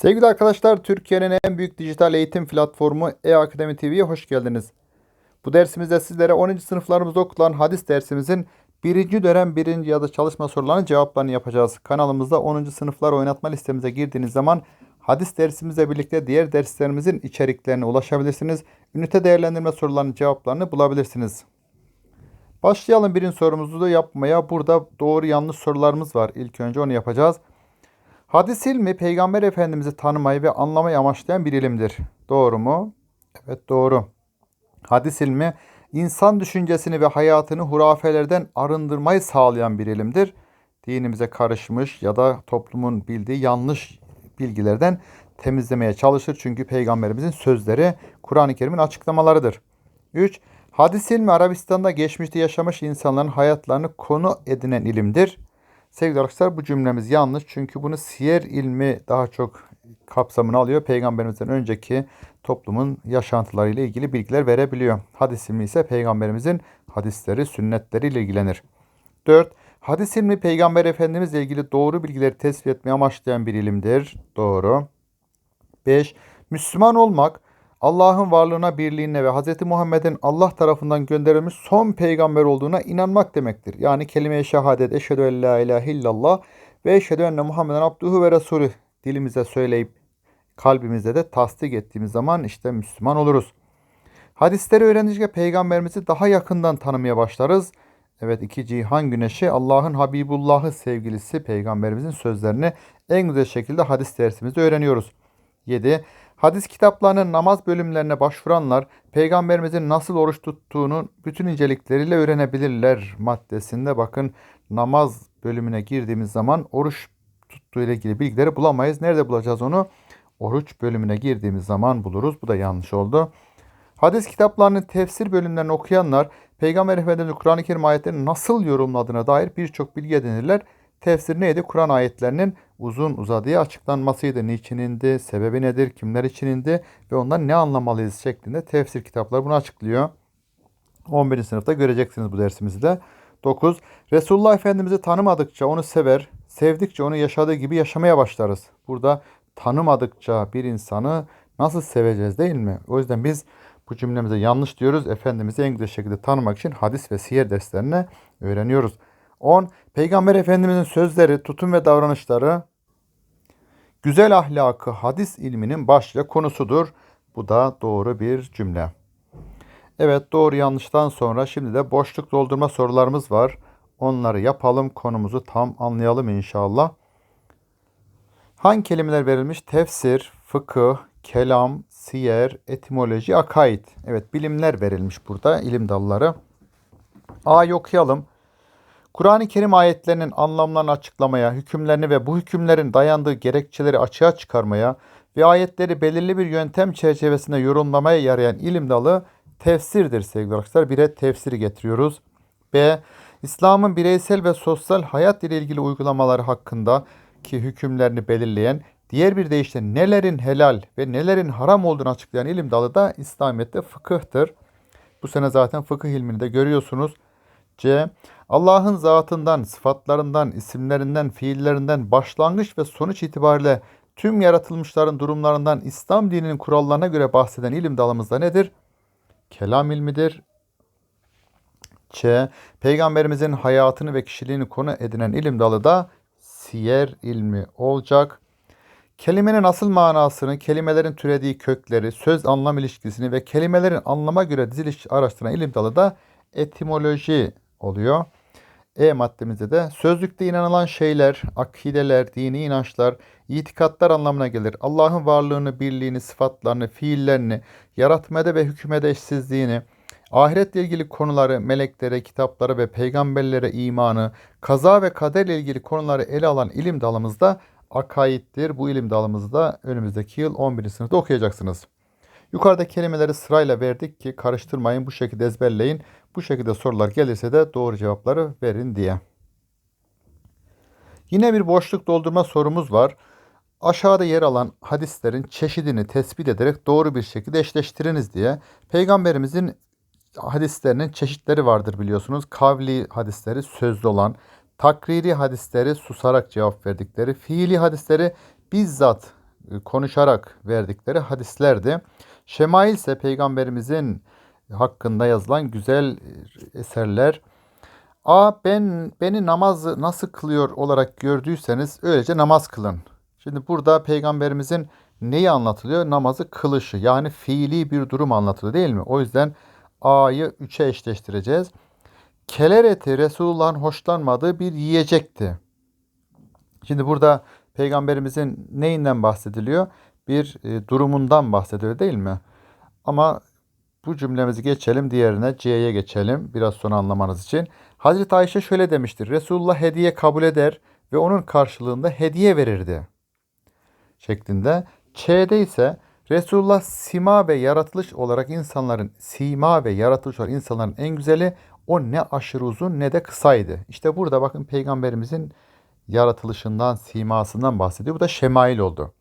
Sevgili arkadaşlar, Türkiye'nin en büyük dijital eğitim platformu E-Akademi TV'ye hoş geldiniz. Bu dersimizde sizlere 10. sınıflarımızda okulan hadis dersimizin 1. dönem 1. ya da çalışma sorularının cevaplarını yapacağız. Kanalımızda 10. sınıflar oynatma listemize girdiğiniz zaman hadis dersimizle birlikte diğer derslerimizin içeriklerine ulaşabilirsiniz. Ünite değerlendirme sorularının cevaplarını bulabilirsiniz. Başlayalım birinci sorumuzu da yapmaya. Burada doğru yanlış sorularımız var. İlk önce onu yapacağız. Hadis ilmi Peygamber Efendimiz'i tanımayı ve anlamayı amaçlayan bir ilimdir. Doğru mu? Evet doğru. Hadis ilmi insan düşüncesini ve hayatını hurafelerden arındırmayı sağlayan bir ilimdir. Dinimize karışmış ya da toplumun bildiği yanlış bilgilerden temizlemeye çalışır. Çünkü Peygamberimizin sözleri Kur'an-ı Kerim'in açıklamalarıdır. 3. Hadis ilmi Arabistan'da geçmişte yaşamış insanların hayatlarını konu edinen ilimdir. Sevgili arkadaşlar bu cümlemiz yanlış çünkü bunu siyer ilmi daha çok kapsamını alıyor. Peygamberimizden önceki toplumun yaşantılarıyla ilgili bilgiler verebiliyor. Hadis ilmi ise peygamberimizin hadisleri, sünnetleriyle ilgilenir. 4. Hadis ilmi peygamber efendimizle ilgili doğru bilgileri tespit etmeye amaçlayan bir ilimdir. Doğru. 5. Müslüman olmak Allah'ın varlığına, birliğine ve Hz. Muhammed'in Allah tarafından gönderilmiş son peygamber olduğuna inanmak demektir. Yani kelime-i şehadet, eşhedü en la ilahe illallah ve eşhedü enne Muhammeden abduhu ve resulü dilimize söyleyip kalbimizde de tasdik ettiğimiz zaman işte Müslüman oluruz. Hadisleri öğrendikçe peygamberimizi daha yakından tanımaya başlarız. Evet iki cihan güneşi Allah'ın Habibullah'ı sevgilisi peygamberimizin sözlerini en güzel şekilde hadis dersimizde öğreniyoruz. 7. Hadis kitaplarının namaz bölümlerine başvuranlar peygamberimizin nasıl oruç tuttuğunu bütün incelikleriyle öğrenebilirler maddesinde. Bakın namaz bölümüne girdiğimiz zaman oruç tuttuğu ile ilgili bilgileri bulamayız. Nerede bulacağız onu? Oruç bölümüne girdiğimiz zaman buluruz. Bu da yanlış oldu. Hadis kitaplarının tefsir bölümlerini okuyanlar Peygamber Efendimiz'in Kur'an-ı Kerim ayetlerini nasıl yorumladığına dair birçok bilgi edinirler. Tefsir neydi? Kur'an ayetlerinin uzun uzadıya açıklanmasıydı. Niçin indi, sebebi nedir, kimler için indi ve ondan ne anlamalıyız şeklinde tefsir kitapları bunu açıklıyor. 11. sınıfta göreceksiniz bu dersimizde. 9. Resulullah Efendimiz'i tanımadıkça onu sever, sevdikçe onu yaşadığı gibi yaşamaya başlarız. Burada tanımadıkça bir insanı nasıl seveceğiz değil mi? O yüzden biz bu cümlemize yanlış diyoruz. Efendimiz'i en güzel şekilde tanımak için hadis ve siyer derslerini öğreniyoruz. 10. Peygamber Efendimizin sözleri, tutum ve davranışları güzel ahlakı hadis ilminin başlıca konusudur. Bu da doğru bir cümle. Evet doğru yanlıştan sonra şimdi de boşluk doldurma sorularımız var. Onları yapalım konumuzu tam anlayalım inşallah. Hangi kelimeler verilmiş? Tefsir, fıkıh, kelam, siyer, etimoloji, akaid. Evet bilimler verilmiş burada ilim dalları. A'yı okuyalım. Kur'an-ı Kerim ayetlerinin anlamlarını açıklamaya, hükümlerini ve bu hükümlerin dayandığı gerekçeleri açığa çıkarmaya ve ayetleri belirli bir yöntem çerçevesinde yorumlamaya yarayan ilim dalı tefsirdir sevgili arkadaşlar. Bire tefsiri getiriyoruz. B. İslam'ın bireysel ve sosyal hayat ile ilgili uygulamaları hakkında ki hükümlerini belirleyen, diğer bir deyişle nelerin helal ve nelerin haram olduğunu açıklayan ilim dalı da İslamiyet'te fıkıhtır. Bu sene zaten fıkıh ilmini de görüyorsunuz. C. Allah'ın zatından, sıfatlarından, isimlerinden, fiillerinden başlangıç ve sonuç itibariyle tüm yaratılmışların durumlarından İslam dininin kurallarına göre bahseden ilim dalımızda nedir? Kelam ilmidir. Ç. Peygamberimizin hayatını ve kişiliğini konu edinen ilim dalı da siyer ilmi olacak. Kelimenin asıl manasını, kelimelerin türediği kökleri, söz anlam ilişkisini ve kelimelerin anlama göre diziliş araştıran ilim dalı da etimoloji oluyor. E maddemizde de sözlükte inanılan şeyler, akideler, dini inançlar, itikatlar anlamına gelir. Allah'ın varlığını, birliğini, sıfatlarını, fiillerini, yaratmada ve hükümede eşsizliğini, ahiretle ilgili konuları, meleklere, kitaplara ve peygamberlere imanı, kaza ve kaderle ilgili konuları ele alan ilim dalımızda akaittir. Bu ilim dalımızda önümüzdeki yıl 11. sınıfta okuyacaksınız. Yukarıda kelimeleri sırayla verdik ki karıştırmayın bu şekilde ezberleyin. Bu şekilde sorular gelirse de doğru cevapları verin diye. Yine bir boşluk doldurma sorumuz var. Aşağıda yer alan hadislerin çeşidini tespit ederek doğru bir şekilde eşleştiriniz diye. Peygamberimizin hadislerinin çeşitleri vardır biliyorsunuz. Kavli hadisleri sözlü olan, takriri hadisleri susarak cevap verdikleri, fiili hadisleri bizzat e, konuşarak verdikleri hadislerdi. Şemail ise peygamberimizin hakkında yazılan güzel e, eserler. A ben beni namazı nasıl kılıyor olarak gördüyseniz öylece namaz kılın. Şimdi burada peygamberimizin neyi anlatılıyor? Namazı kılışı yani fiili bir durum anlatılıyor değil mi? O yüzden A'yı 3'e eşleştireceğiz. Keler eti Resulullah'ın hoşlanmadığı bir yiyecekti. Şimdi burada peygamberimizin neyinden bahsediliyor? Bir e, durumundan bahsediyor değil mi? Ama bu cümlemizi geçelim diğerine C'ye geçelim biraz sonra anlamanız için. Hazreti Ayşe şöyle demiştir. Resulullah hediye kabul eder ve onun karşılığında hediye verirdi. Şeklinde. Ç'de ise Resulullah sima ve yaratılış olarak insanların sima ve yaratılış olarak insanların en güzeli o ne aşırı uzun ne de kısaydı. İşte burada bakın peygamberimizin yaratılışından, simasından bahsediyor. Bu da şemail oldu.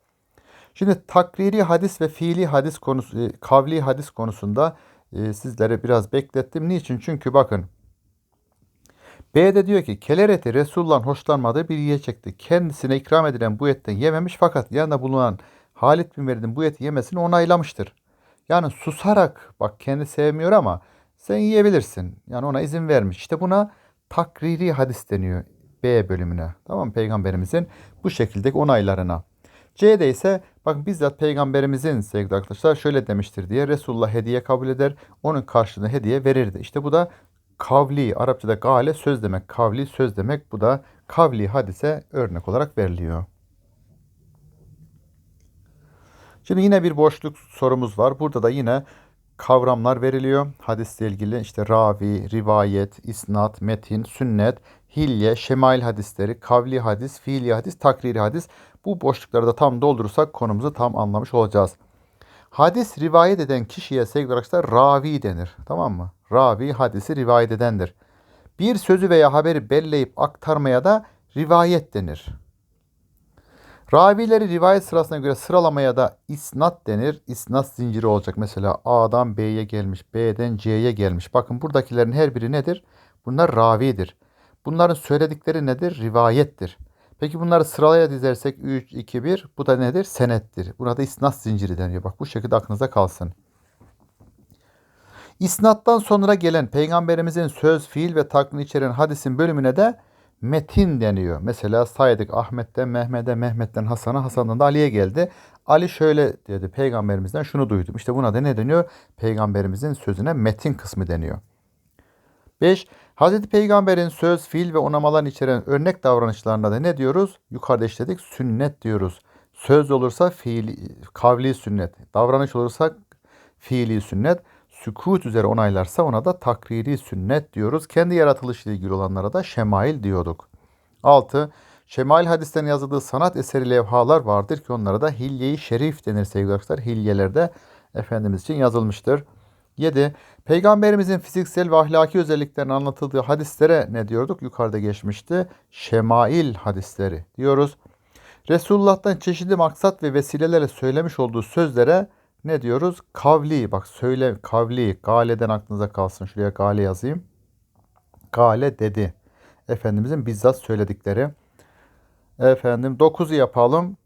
Şimdi takriri hadis ve fiili hadis konusu, e, kavli hadis konusunda e, sizlere biraz beklettim. Niçin? Çünkü bakın B'de diyor ki keler eti Resulullah'ın hoşlanmadığı bir yiyecekti. Kendisine ikram edilen bu etten yememiş fakat yanında bulunan Halid bin Velid'in bu eti yemesini onaylamıştır. Yani susarak bak kendi sevmiyor ama sen yiyebilirsin. Yani ona izin vermiş. İşte buna takriri hadis deniyor. B bölümüne. Tamam mı? Peygamberimizin bu şekildeki onaylarına. C'de ise bakın bizzat peygamberimizin sevgili arkadaşlar şöyle demiştir diye Resulullah hediye kabul eder. Onun karşılığında hediye verirdi. İşte bu da kavli Arapçada gale söz demek. Kavli söz demek. Bu da kavli hadise örnek olarak veriliyor. Şimdi yine bir boşluk sorumuz var. Burada da yine kavramlar veriliyor. Hadisle ilgili işte ravi, rivayet, isnat, metin, sünnet, hilye, şemail hadisleri, kavli hadis, fiili hadis, takriri hadis. Bu boşlukları da tam doldurursak konumuzu tam anlamış olacağız. Hadis rivayet eden kişiye sevgili arkadaşlar ravi denir. Tamam mı? Ravi hadisi rivayet edendir. Bir sözü veya haberi belleyip aktarmaya da rivayet denir. Ravileri rivayet sırasına göre sıralamaya da isnat denir. İsnat zinciri olacak. Mesela A'dan B'ye gelmiş, B'den C'ye gelmiş. Bakın buradakilerin her biri nedir? Bunlar ravidir. Bunların söyledikleri nedir? Rivayettir. Peki bunları sıralaya dizersek 3, 2, 1 bu da nedir? Senettir. Buna da isnat zinciri deniyor. Bak bu şekilde aklınıza kalsın. İsnattan sonra gelen peygamberimizin söz, fiil ve takvim içeren hadisin bölümüne de metin deniyor. Mesela saydık Ahmet'ten Mehmet'e, Mehmet'ten Hasan'a, Hasan'dan da Ali'ye geldi. Ali şöyle dedi peygamberimizden şunu duydum. İşte buna da ne deniyor? Peygamberimizin sözüne metin kısmı deniyor. 5. Hazreti Peygamber'in söz, fiil ve onamalar içeren örnek davranışlarına da ne diyoruz? Yukarıda işledik sünnet diyoruz. Söz olursa fiili, kavli sünnet. Davranış olursa fiili sünnet. Sükut üzere onaylarsa ona da takriri sünnet diyoruz. Kendi yaratılışıyla ilgili olanlara da şemail diyorduk. 6. Şemail hadisten yazıldığı sanat eseri levhalar vardır ki onlara da hilye-i şerif denir sevgili arkadaşlar. Hilyelerde Efendimiz için yazılmıştır. 7. Peygamberimizin fiziksel ve ahlaki özelliklerinin anlatıldığı hadislere ne diyorduk? Yukarıda geçmişti. Şemail hadisleri diyoruz. Resulullah'tan çeşitli maksat ve vesilelerle söylemiş olduğu sözlere ne diyoruz? Kavli. Bak söyle kavli. Gale'den aklınıza kalsın. Şuraya gale yazayım. Gale dedi. Efendimizin bizzat söyledikleri. Efendim 9'u yapalım.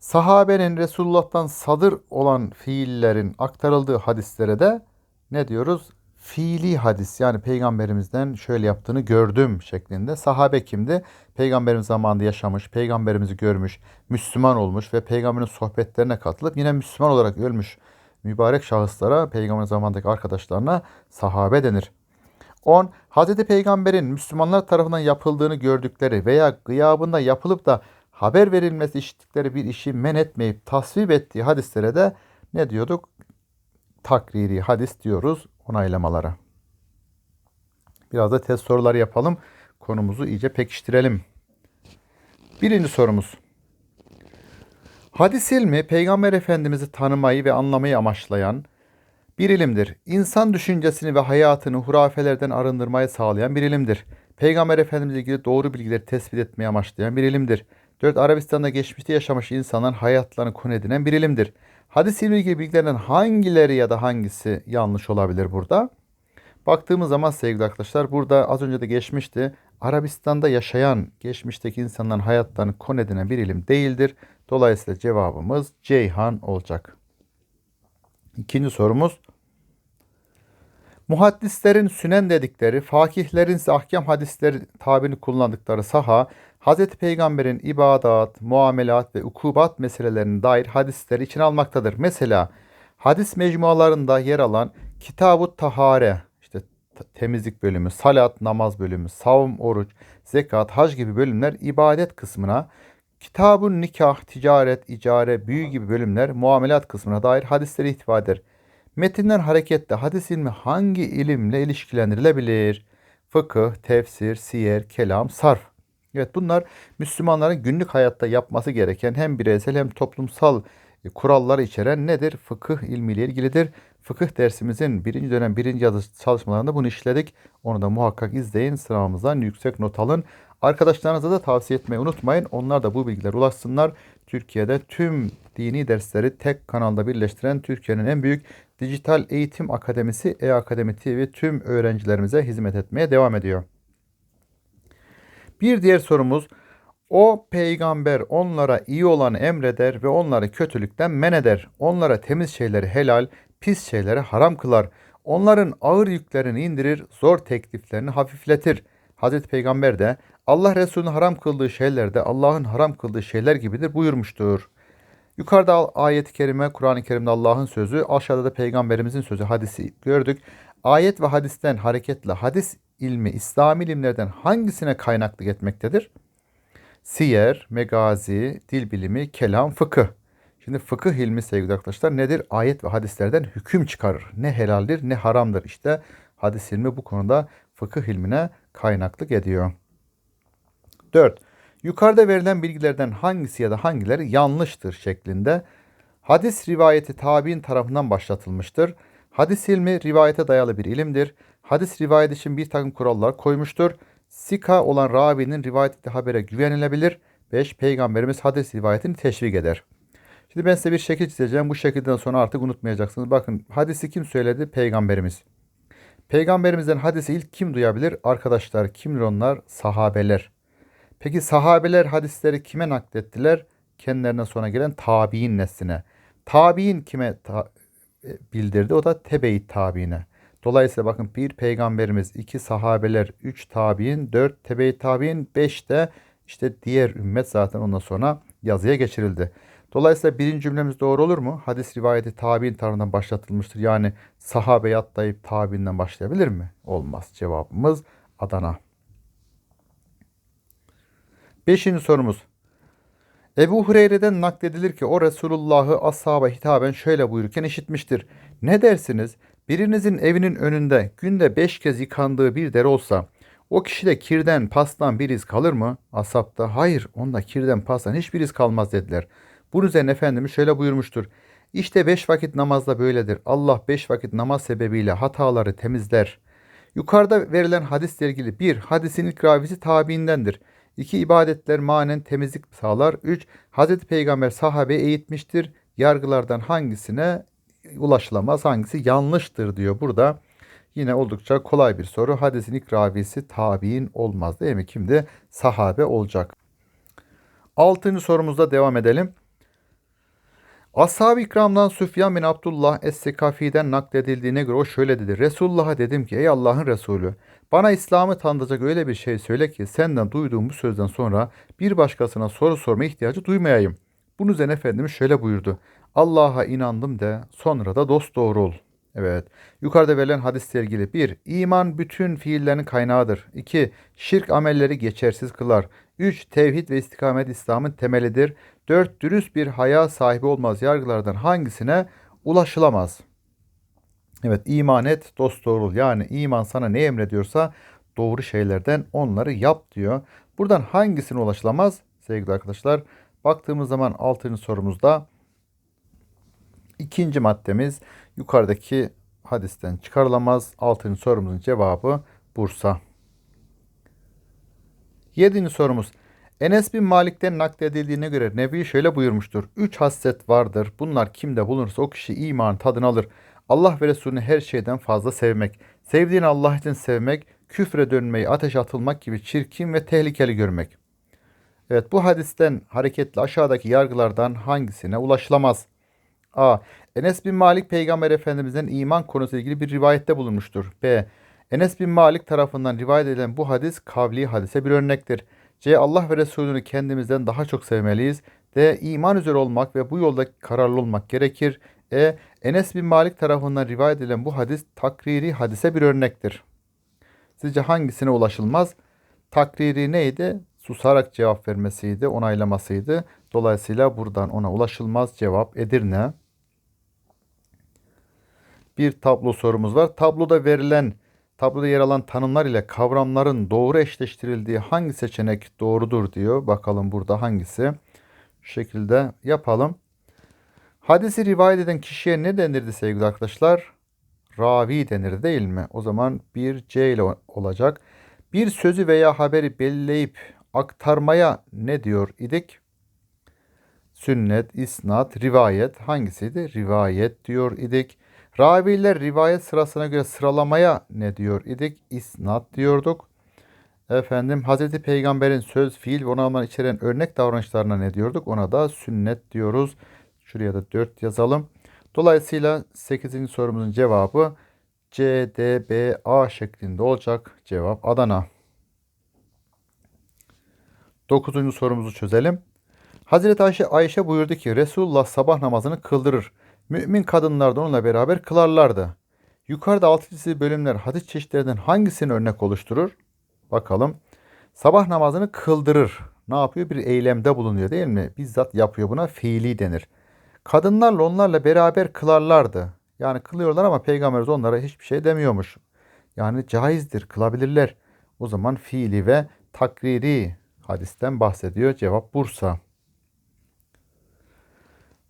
Sahabenin Resulullah'tan sadır olan fiillerin aktarıldığı hadislere de ne diyoruz? Fiili hadis yani peygamberimizden şöyle yaptığını gördüm şeklinde. Sahabe kimdi? Peygamberimiz zamanında yaşamış, peygamberimizi görmüş, Müslüman olmuş ve peygamberin sohbetlerine katılıp yine Müslüman olarak ölmüş mübarek şahıslara, peygamber zamandaki arkadaşlarına sahabe denir. 10. Hz. Peygamber'in Müslümanlar tarafından yapıldığını gördükleri veya gıyabında yapılıp da haber verilmesi işittikleri bir işi men etmeyip tasvip ettiği hadislere de ne diyorduk? Takriri hadis diyoruz onaylamalara. Biraz da test soruları yapalım. Konumuzu iyice pekiştirelim. Birinci sorumuz. Hadis ilmi Peygamber Efendimiz'i tanımayı ve anlamayı amaçlayan bir ilimdir. İnsan düşüncesini ve hayatını hurafelerden arındırmayı sağlayan bir ilimdir. Peygamber Efendimiz'le ilgili doğru bilgileri tespit etmeyi amaçlayan bir ilimdir. 4. Arabistan'da geçmişte yaşamış insanların hayatlarını konu edinen bir ilimdir. Hadis ilmi ilgili bilgilerden hangileri ya da hangisi yanlış olabilir burada? Baktığımız zaman sevgili arkadaşlar burada az önce de geçmişti. Arabistan'da yaşayan geçmişteki insanların hayatlarını konu edinen bir ilim değildir. Dolayısıyla cevabımız Ceyhan olacak. İkinci sorumuz. Muhaddislerin sünen dedikleri, fakihlerin ise ahkam hadisleri tabirini kullandıkları saha, Hz. Peygamber'in ibadat, muamelat ve ukubat meselelerine dair hadisleri içine almaktadır. Mesela hadis mecmualarında yer alan Kitab-ı Tahare, işte temizlik bölümü, salat, namaz bölümü, savm, oruç, zekat, hac gibi bölümler ibadet kısmına, Kitab-ı Nikah, ticaret, icare, büyü gibi bölümler muamelat kısmına dair hadisleri ihtiva eder. Metinden hareketle hadis ilmi hangi ilimle ilişkilendirilebilir? Fıkıh, tefsir, siyer, kelam, sarf. Evet bunlar Müslümanların günlük hayatta yapması gereken hem bireysel hem toplumsal e, kuralları içeren nedir? Fıkıh ilmiyle ilgilidir. Fıkıh dersimizin birinci dönem birinci yazı çalışmalarında bunu işledik. Onu da muhakkak izleyin. Sınavımızdan yüksek not alın. Arkadaşlarınıza da tavsiye etmeyi unutmayın. Onlar da bu bilgiler ulaşsınlar. Türkiye'de tüm dini dersleri tek kanalda birleştiren Türkiye'nin en büyük dijital eğitim akademisi E-Akademi TV tüm öğrencilerimize hizmet etmeye devam ediyor. Bir diğer sorumuz o peygamber onlara iyi olanı emreder ve onları kötülükten men eder. Onlara temiz şeyleri helal, pis şeyleri haram kılar. Onların ağır yüklerini indirir, zor tekliflerini hafifletir. Hazreti Peygamber de Allah Resulü'nün haram kıldığı şeyler de Allah'ın haram kıldığı şeyler gibidir buyurmuştur. Yukarıda ayet-i kerime, Kur'an-ı Kerim'de Allah'ın sözü, aşağıda da peygamberimizin sözü, hadisi gördük. Ayet ve hadisten hareketle hadis ilmi İslami ilimlerden hangisine kaynaklık etmektedir? Siyer, megazi, dil bilimi, kelam, fıkıh. Şimdi fıkıh ilmi sevgili arkadaşlar nedir? Ayet ve hadislerden hüküm çıkarır. Ne helaldir ne haramdır. İşte hadis ilmi bu konuda fıkıh ilmine kaynaklık ediyor. 4. Yukarıda verilen bilgilerden hangisi ya da hangileri yanlıştır şeklinde hadis rivayeti tabi'in tarafından başlatılmıştır. Hadis ilmi rivayete dayalı bir ilimdir. Hadis rivayet için bir takım kurallar koymuştur. Sika olan ravinin rivayet ettiği habere güvenilebilir. 5. Peygamberimiz hadis rivayetini teşvik eder. Şimdi ben size bir şekil çizeceğim. Bu şekilden sonra artık unutmayacaksınız. Bakın hadisi kim söyledi? Peygamberimiz. Peygamberimizden hadisi ilk kim duyabilir? Arkadaşlar kimdir onlar? Sahabeler. Peki sahabeler hadisleri kime naklettiler? Kendilerinden sonra gelen tabi'in nesline. Tabi'in kime ta e, bildirdi? O da tebe-i tabiine. Dolayısıyla bakın bir peygamberimiz, iki sahabeler, üç tabi'in, dört tebe-i tabi'in, beş de işte diğer ümmet zaten ondan sonra yazıya geçirildi. Dolayısıyla birinci cümlemiz doğru olur mu? Hadis rivayeti tabi'in tarafından başlatılmıştır. Yani sahabe atlayıp tabi'inden başlayabilir mi? Olmaz. Cevabımız Adana. Beşinci sorumuz. Ebu Hureyre'den nakledilir ki o Resulullah'ı ashaba hitaben şöyle buyururken işitmiştir. Ne dersiniz? Birinizin evinin önünde günde beş kez yıkandığı bir deri olsa o kişide kirden, pastan bir iz kalır mı? Ashab da hayır onda kirden, pastan hiçbir iz kalmaz dediler. Bunun üzerine Efendimiz şöyle buyurmuştur. İşte beş vakit namazda böyledir. Allah beş vakit namaz sebebiyle hataları temizler. Yukarıda verilen hadisle ilgili bir, hadisin ilk ravisi tabiindendir. İki, ibadetler manen temizlik sağlar. Üç, Hazreti Peygamber sahabe eğitmiştir. Yargılardan hangisine ulaşılamaz, hangisi yanlıştır diyor burada. Yine oldukça kolay bir soru. Hadisin ilk ravisi tabi'in olmaz değil mi? Kimdi? Sahabe olacak. Altıncı sorumuzda devam edelim. Ashab-ı ikramdan Süfyan bin Abdullah Es-Sekafi'den nakledildiğine göre o şöyle dedi. Resulullah'a dedim ki ey Allah'ın Resulü bana İslam'ı tanıtacak öyle bir şey söyle ki senden duyduğum bu sözden sonra bir başkasına soru sorma ihtiyacı duymayayım. Bunun üzerine Efendimiz şöyle buyurdu. Allah'a inandım de sonra da dost doğru ol. Evet. Yukarıda verilen hadisle ilgili 1. İman bütün fiillerin kaynağıdır. 2. Şirk amelleri geçersiz kılar. 3. Tevhid ve istikamet İslam'ın temelidir. 4. Dürüst bir haya sahibi olmaz yargılardan hangisine ulaşılamaz? Evet iman et dost doğrul. Yani iman sana ne emrediyorsa doğru şeylerden onları yap diyor. Buradan hangisine ulaşılamaz sevgili arkadaşlar? Baktığımız zaman 6. sorumuzda ikinci maddemiz yukarıdaki hadisten çıkarılamaz. 6. sorumuzun cevabı Bursa. 7. sorumuz Enes bin Malik'ten nakledildiğine göre Nebi şöyle buyurmuştur. Üç hasset vardır. Bunlar kimde bulunursa o kişi iman tadını alır. Allah ve Resulünü her şeyden fazla sevmek. Sevdiğini Allah için sevmek, küfre dönmeyi, ateşe atılmak gibi çirkin ve tehlikeli görmek. Evet bu hadisten hareketle aşağıdaki yargılardan hangisine ulaşılamaz? A. Enes bin Malik Peygamber Efendimiz'den iman konusuyla ilgili bir rivayette bulunmuştur. B. Enes bin Malik tarafından rivayet edilen bu hadis kavli hadise bir örnektir. C. Allah ve Resulünü kendimizden daha çok sevmeliyiz. D. İman üzere olmak ve bu yolda kararlı olmak gerekir. E. Enes bin Malik tarafından rivayet edilen bu hadis takriri hadise bir örnektir. Sizce hangisine ulaşılmaz? Takriri neydi? Susarak cevap vermesiydi, onaylamasıydı. Dolayısıyla buradan ona ulaşılmaz cevap Edirne. Bir tablo sorumuz var. Tabloda verilen, tabloda yer alan tanımlar ile kavramların doğru eşleştirildiği hangi seçenek doğrudur diyor. Bakalım burada hangisi? Şu şekilde yapalım. Hadisi rivayet eden kişiye ne denirdi sevgili arkadaşlar? Ravi denir değil mi? O zaman bir C ile olacak. Bir sözü veya haberi belirleyip aktarmaya ne diyor idik? Sünnet, isnat, rivayet hangisiydi? Rivayet diyor idik. Raviler rivayet sırasına göre sıralamaya ne diyor idik? İsnat diyorduk. Efendim Hazreti Peygamber'in söz, fiil ve onamlar içeren örnek davranışlarına ne diyorduk? Ona da sünnet diyoruz. Şuraya da 4 yazalım. Dolayısıyla 8. sorumuzun cevabı C, D, B, A şeklinde olacak. Cevap Adana. 9. sorumuzu çözelim. Hazreti Ayşe, Ayşe buyurdu ki Resulullah sabah namazını kıldırır. Mümin kadınlar da onunla beraber kılarlardı. Yukarıda altı çizili bölümler hadis çeşitlerinden hangisini örnek oluşturur? Bakalım. Sabah namazını kıldırır. Ne yapıyor? Bir eylemde bulunuyor değil mi? Bizzat yapıyor buna fiili denir. Kadınlarla onlarla beraber kılarlardı. Yani kılıyorlar ama peygamberimiz onlara hiçbir şey demiyormuş. Yani caizdir, kılabilirler. O zaman fiili ve takriri hadisten bahsediyor. Cevap Bursa.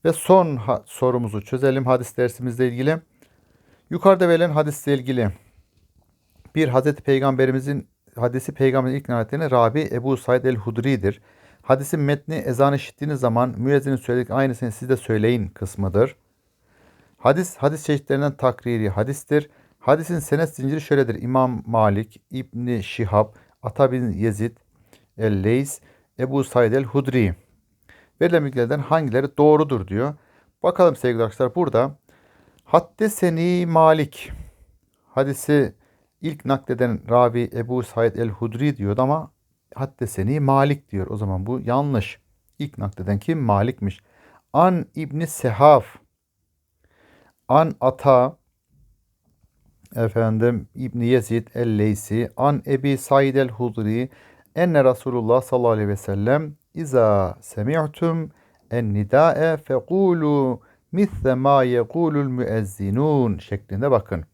Ve son sorumuzu çözelim hadis dersimizle ilgili. Yukarıda verilen hadisle ilgili bir Hazreti Peygamberimizin hadisi peygamberin ilk nihayetine Rabi Ebu Said el-Hudri'dir. Hadisin metni ezan işittiğiniz zaman müezzinin söyledik aynısını siz de söyleyin kısmıdır. Hadis, hadis çeşitlerinden takriri hadistir. Hadisin senet zinciri şöyledir. İmam Malik, İbni Şihab, Ata bin Yezid, El-Leys, Ebu Said el-Hudri. Verilen bilgilerden hangileri doğrudur diyor. Bakalım sevgili arkadaşlar burada Haddeseni Malik hadisi ilk nakleden ravi Ebu Said el-Hudri diyordu ama Haddeseni Malik diyor. O zaman bu yanlış. İlk nakleden kim? Malik'miş. An İbni Sehaf An Ata efendim İbni Yezid el-Leysi An Ebi Said el-Hudri enne Resulullah sallallahu aleyhi ve sellem İza semi'tum en nida'e fekulu misle ma yekulul müezzinun şeklinde bakın.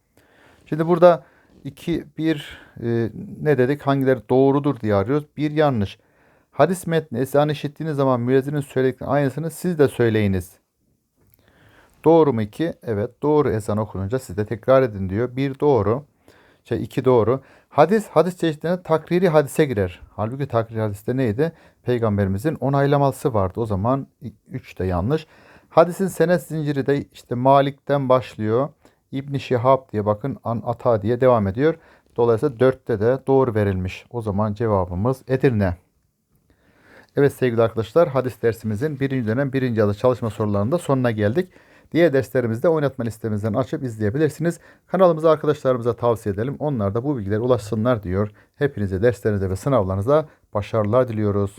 Şimdi burada iki bir e, ne dedik hangileri doğrudur diye arıyoruz. Bir yanlış. Hadis metni ezan işittiğiniz zaman müezzinin söylediklerinin aynısını siz de söyleyiniz. Doğru mu iki? Evet doğru ezan okununca siz de tekrar edin diyor. Bir doğru. Şey iki doğru. Hadis hadis çeşitlerine takriri hadise girer. Halbuki takriri hadiste neydi? Peygamberimizin onaylaması vardı. O zaman üç de yanlış. Hadisin senet zinciri de işte Malik'ten başlıyor. İbn Şihab diye bakın An Ata diye devam ediyor. Dolayısıyla dörtte de doğru verilmiş. O zaman cevabımız Edirne. Evet sevgili arkadaşlar hadis dersimizin birinci dönem birinci adı çalışma sorularında sonuna geldik. Diğer derslerimizde oynatma listemizden açıp izleyebilirsiniz. Kanalımıza arkadaşlarımıza tavsiye edelim. Onlar da bu bilgilere ulaşsınlar diyor. Hepinize derslerinize ve sınavlarınıza başarılar diliyoruz.